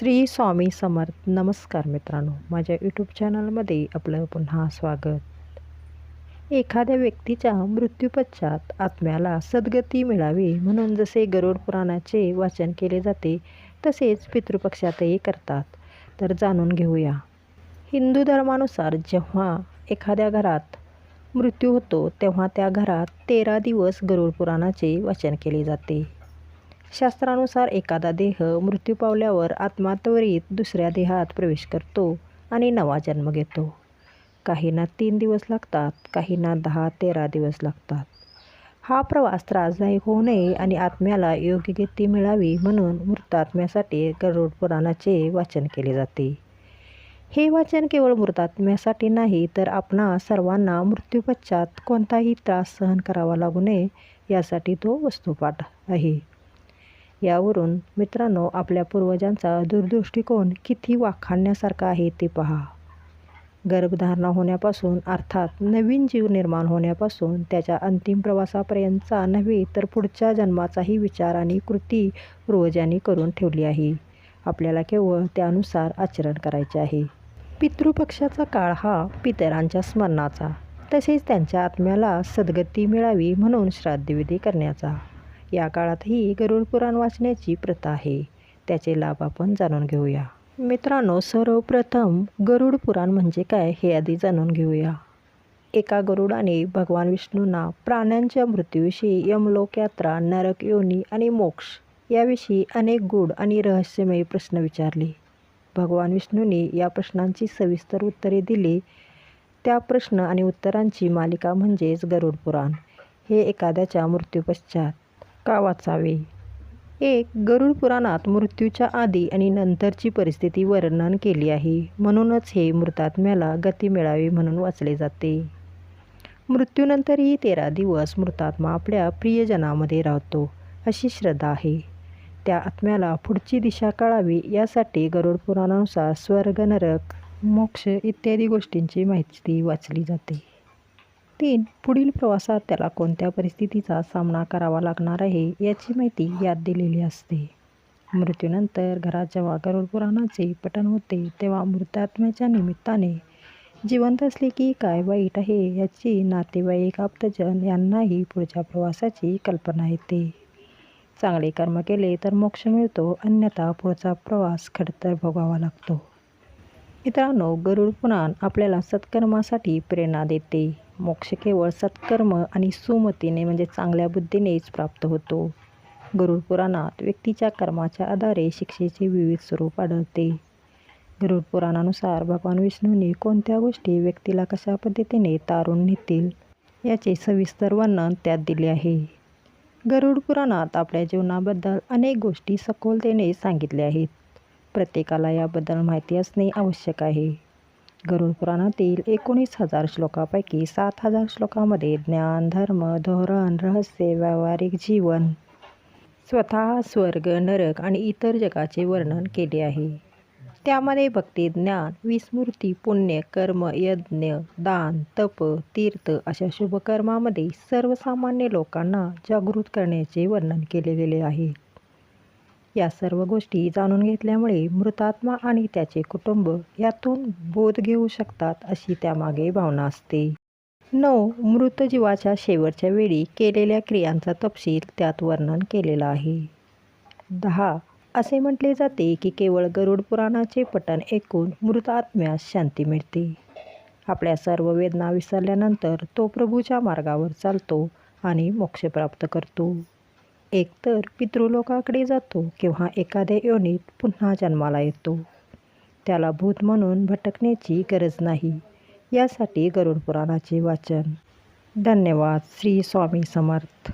श्री स्वामी समर्थ. नमस्कार मित्रांनो माझ्या यूट्यूब चॅनलमध्ये आपलं पुन्हा स्वागत. एखाद्या व्यक्तीच्या मृत्यूपश्चात आत्म्याला सद्गती मिळावी म्हणून जसे गरुड पुराणाचे वाचन केले जाते तसेच पितृपक्षातही करतात. तर जाणून घेऊया. हिंदू धर्मानुसार जेव्हा एखाद्या घरात मृत्यू होतो तेव्हा त्या घरात तेरा दिवस गरुड पुराणाचे वाचन केले जाते. शास्त्रानुसार एखादा देह मृत्यू पावल्यावर आत्मा त्वरित दुसऱ्या देहात प्रवेश करतो आणि नवा जन्म घेतो. काहींना तीन दिवस लागतात काहींना दहा तेरा दिवस लागतात. हा प्रवास त्रासदायक होऊ नये आणि आत्म्याला योग्य गती मिळावी म्हणून मृतात्म्यासाठी गरुड पुराणाचे वाचन केले जाते. हे वाचन केवळ मृतात्म्यासाठी नाही तर आपणा सर्वांना मृत्यूपश्चात कोणताही त्रास सहन करावा लागू नये यासाठी तो वस्तुपाठ आहे. यावरून मित्रांनो आपल्या पूर्वजांचा दूरदृष्टिकोन किती वाखाणण्यासारखा आहे ते पहा. गर्भधारणा होण्यापासून अर्थात नवीन जीव निर्माण होण्यापासून त्याच्या अंतिम प्रवासापर्यंतचा नव्हे तर पुढच्या जन्माचाही विचार आणि कृती पूर्वजांनी करून ठेवली आहे. आपल्याला केवळ त्यानुसार आचरण करायचे आहे. पितृपक्षाचा काळ हा पितरांच्या स्मरणाचा तसेच त्यांच्या आत्म्याला सद्गती मिळावी म्हणून श्राद्धविधी करण्याचा. या काळातही गरुड पुराण वाचण्याची प्रथा आहे. त्याचे लाभ आपण जाणून घेऊया. मित्रांनो सर्वप्रथम गरुड पुराण म्हणजे काय हे आधी जाणून घेऊया. एका गरुडाने भगवान विष्णूंना प्राण्यांच्या मृत्यूविषयी यमलोक यात्रा नरक योनी आणि मोक्ष याविषयी अनेक गूढ आणि रहस्यमयी प्रश्न विचारले. भगवान विष्णूने या प्रश्नांची सविस्तर उत्तरे दिली. त्या प्रश्न आणि उत्तरांची मालिका म्हणजेच गरुड पुराण. हे एखाद्याच्या मृत्यूपश्चात का वाचावे? एक गरुड पुराणात मृत्यूच्या आधी आणि नंतरची परिस्थिती वर्णन केली आहे. म्हणूनच हे मृतात्म्याला गती मिळावी म्हणून वाचले जाते. मृत्यूनंतरही तेरा दिवस मृतात्मा आपल्या प्रियजनामध्ये राहतो अशी श्रद्धा आहे. त्या आत्म्याला पुढची दिशा कळावी यासाठी गरुड पुराणानुसार स्वर्ग नरक मोक्ष इत्यादी गोष्टींची माहिती वाचली जाते. तीन पुढील प्रवासात त्याला कोणत्या परिस्थितीचा सामना करावा लागणार आहे याची माहिती यात दिलेली असते. मृत्यूनंतर घरात जेव्हा गरुड पुराणाचे पठण होते तेव्हा मृतात्म्याच्या निमित्ताने जिवंत असले की काय वाईट आहे याची नातेवाईक आप्तजन यांनाही पुढच्या प्रवासाची कल्पना येते. चांगले कर्म केले तर मोक्ष मिळतो अन्यथा पुढचा प्रवास खडतर भोगावा लागतो. मित्रांनो गरुड पुराण आपल्याला सत्कर्मासाठी प्रेरणा देते. मोक्ष केवळ सत्कर्म आणि सुमतीने म्हणजे चांगल्या बुद्धीनेच प्राप्त होतो. गरुड पुराणात व्यक्तीच्या कर्माच्या आधारे शिक्षेचे विविध स्वरूप आढळते. गरुड पुराणानुसार भगवान विष्णूने कोणत्या गोष्टी व्यक्तीला कशा पद्धतीने तारून नेतील याचे सविस्तर वर्णन त्यात दिले आहे. गरुड पुराणात आपल्या जीवनाबद्दल अनेक गोष्टी सखोलतेने सांगितल्या आहेत. प्रत्येकाला याबद्दल माहिती असणे आवश्यक आहे. गरुड पुराणातील एकोणीस हजार श्लोकापैकी सात हजार श्लोकामध्ये ज्ञान धर्म धोरण रहस्य व्यावहारिक जीवन स्वतः स्वर्ग नरक आणि इतर जगाचे वर्णन केले आहे. त्यामध्ये भक्ती ज्ञान विस्मृती पुण्य कर्म यज्ञ दान तप तीर्थ अशा शुभकर्मामध्ये सर्वसामान्य लोकांना जागृत करण्याचे वर्णन केले गेले आहे. या सर्व गोष्टी जाणून घेतल्यामुळे मृतात्मा आणि त्याचे कुटुंब यातून बोध घेऊ शकतात अशी त्यामागे भावना असते. नऊ मृत जीवाच्या शेवटच्या वेळी केलेल्या क्रियांचा तपशील त्यात वर्णन केलेला आहे. दहा असे म्हटले जाते की केवळ गरुड पुराणाचे पठण ऐकून मृतात्म्यास शांती मिळते. आपल्या सर्व वेदना विसरल्यानंतर तो प्रभूच्या मार्गावर चालतो आणि मोक्ष प्राप्त करतो. एकतर पितृलोकाकडे जातो किंवा एखाद्या योनीत पुन्हा जन्माला येतो. त्याला भूत म्हणून भटकण्याची गरज नाही. यासाठी गरुड पुराणाचे वाचन. धन्यवाद. श्री स्वामी समर्थ.